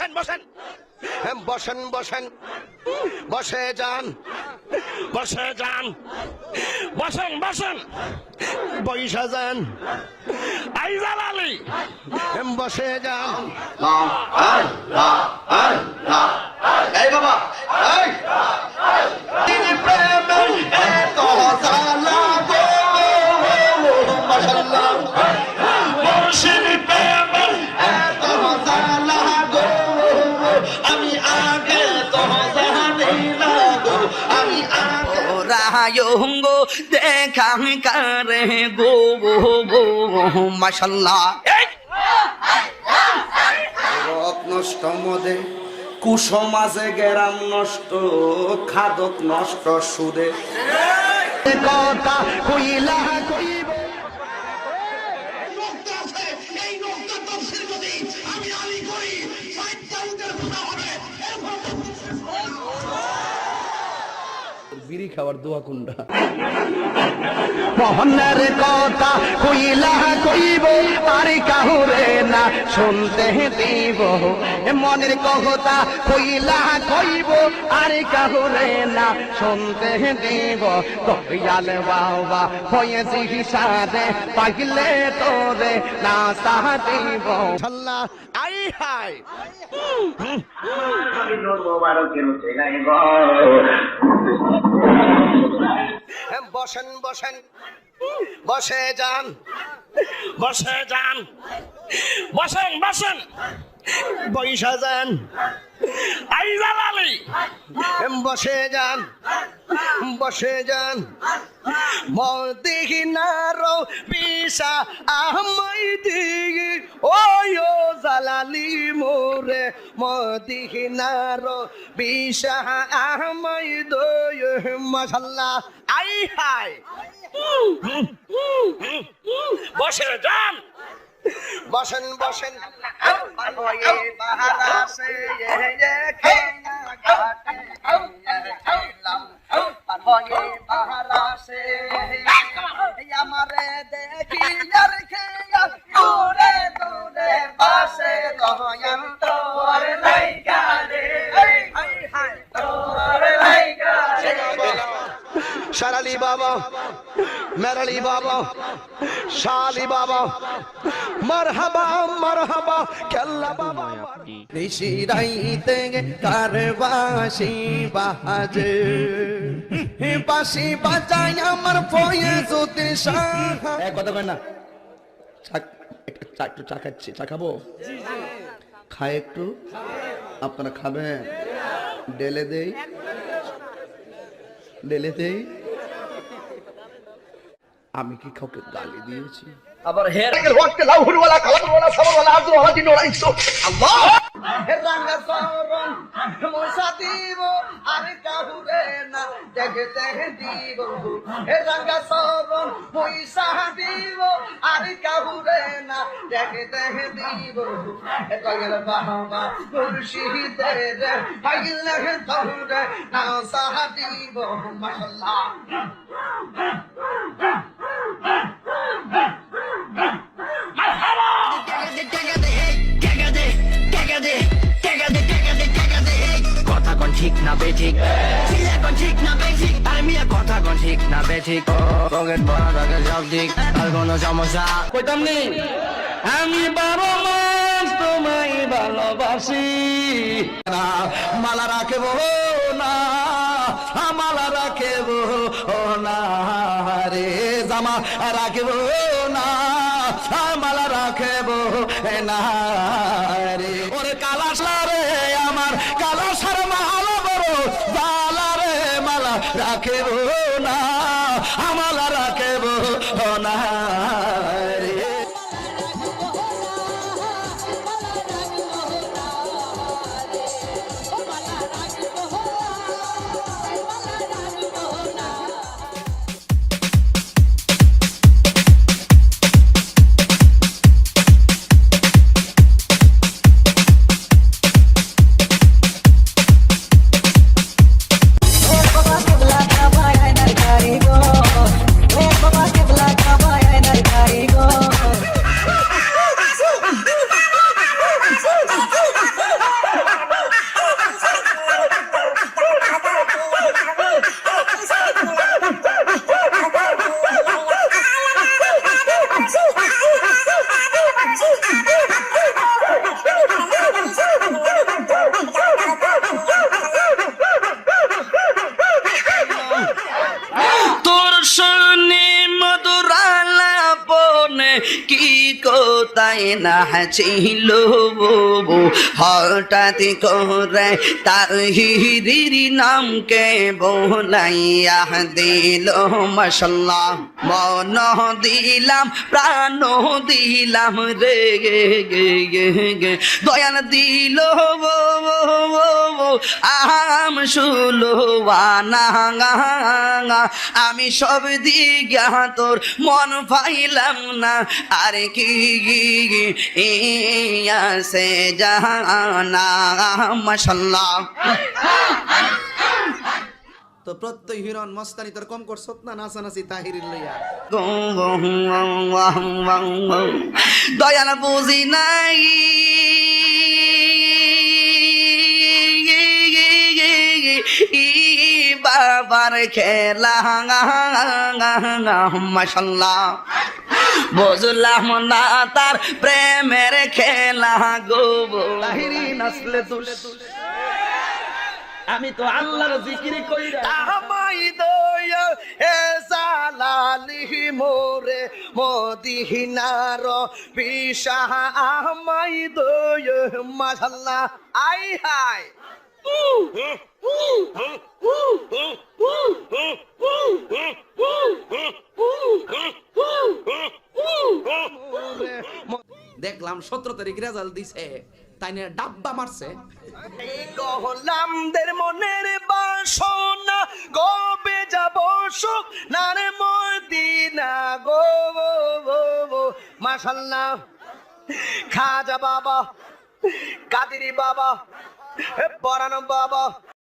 বসেন বসেন। হ্যাঁ, বসেন বসেন। বসে যান। বসে যান। বসেন বসেন। বৈশা যান। আইজাল আলী। হ্যাঁ, বসে যান। এই বাবা। রায়ঙ্গো দেখা করে গো গো গো মাশাল্লাহ। রক নষ্ট মদে কুসমাজে গেরাম নষ্ট খাদক নষ্ট সুদে। কথা কইলা কইব বিড়ি খাওয়ার দোয়া কোনটা? মোহনের কথা কইলা কইব আর কাহুরে না শুনতে দিব। এ মনের কথা কইলা কইব আর কাহুরে না শুনতে দিব। কইয়াল বাবা হয়েছি সাদে পাগলে তোরে না সাহ দিব আল্লাহ আই হাই বসেন বসেন। বসে যান। বসে যান। বসেন বসেন। বৈশা যান। আইজাল আলী। বসে যান। বসে যান। মদিহি নারো পিসা আহমাই দিগি ওয়ো জালালি মোরে। মদিহি নারো পিসা আহমাই দয় মাশাল্লাহ। হাই বসে যান। বসেন বসেন। আমারে শারালি বাবা মেরালি বাবা শালি বাবা মারহাবা মারহাবা কেল্লা বাবা নিশিরাইতে কারবাসি বাজে বাসি বাজাই আমার ফয়ে যদি সাহা এক কথা কয় না চা একটু চা খাচ্ছি চা খাব খায় একটু আপনারা খাবেন ডেলে দেই ডেলে দেই আমি কি কাউকে গালি দিয়েছি? আবার হের আগের ওয়াক্তে লাউহুল ওয়ালা কালাম ওয়ালা সাবর ওয়ালা আব্দুল হাদি নোরাইছো আল্লাহ! হের রাঙ্গা সরণ মশা দিব আর কাহুরে না দেখে দেখে দিব হে রাঙ্গা সরণ পয়সা দিব আর কাহুরে না দেখে দেখে দিব হে কয়ের বাবা মুর্শিদের হাইলে ধরে না সাহা দিব মাশাল্লাহ বেঠিক। ছিলে কোন ঠিক না বেঠিক? আর মিয়া কথা কোন ঠিক না বেঠিক? পকেট ভরা থাকে সব ঠিক আর কোনো সমস্যা? কইতাম নি? আমি বারো মাস তোমায় ভালোবাসি। না মালা রাখব না মালা রাখব না রে জামা রাখব না মালা রাখব না রাখব না আমালা রাখেব না। না ছিল হঠাৎ করে তার হিরির নামকে বোলাইয়া দিল, মশাল্লাহ। মন দিলাম, প্রাণ দিলাম রে, গে গে গে গে। দয়াল দিল আম শুলো আমি সব দিগা তোর মন পাইলাম না, আর কি সে জানা মশাল্লাহ তো প্রত্যয় হিরণ মস্তানি তোর কম করছত না নাচানাচি তাহিরির লইয়া দয়াল বুঝি নাই বাবার খেলা মশাল্লাহ বুঝলাম না তার প্রেমের খেলা গো তাহিরি নাচলে দোষ আমি তো আল্লাহর জিকিরি করি আমাই দয় হে জালালি মোরে মদিনার বিশাহ আমাই দয় মাশাল্লাহ। আই হাই দেখলাম সতেরো তারিখ রেজাল্ট দিছে, তাই নিয়ে ডাব্বা মারছে। এই গহলামদের মনের বাসনা গবে যাব সুখ? নারে মদিনা গো মাশাল্লাহ। খাজা বাবা, কাদিরি বাবা পরানো বাবা।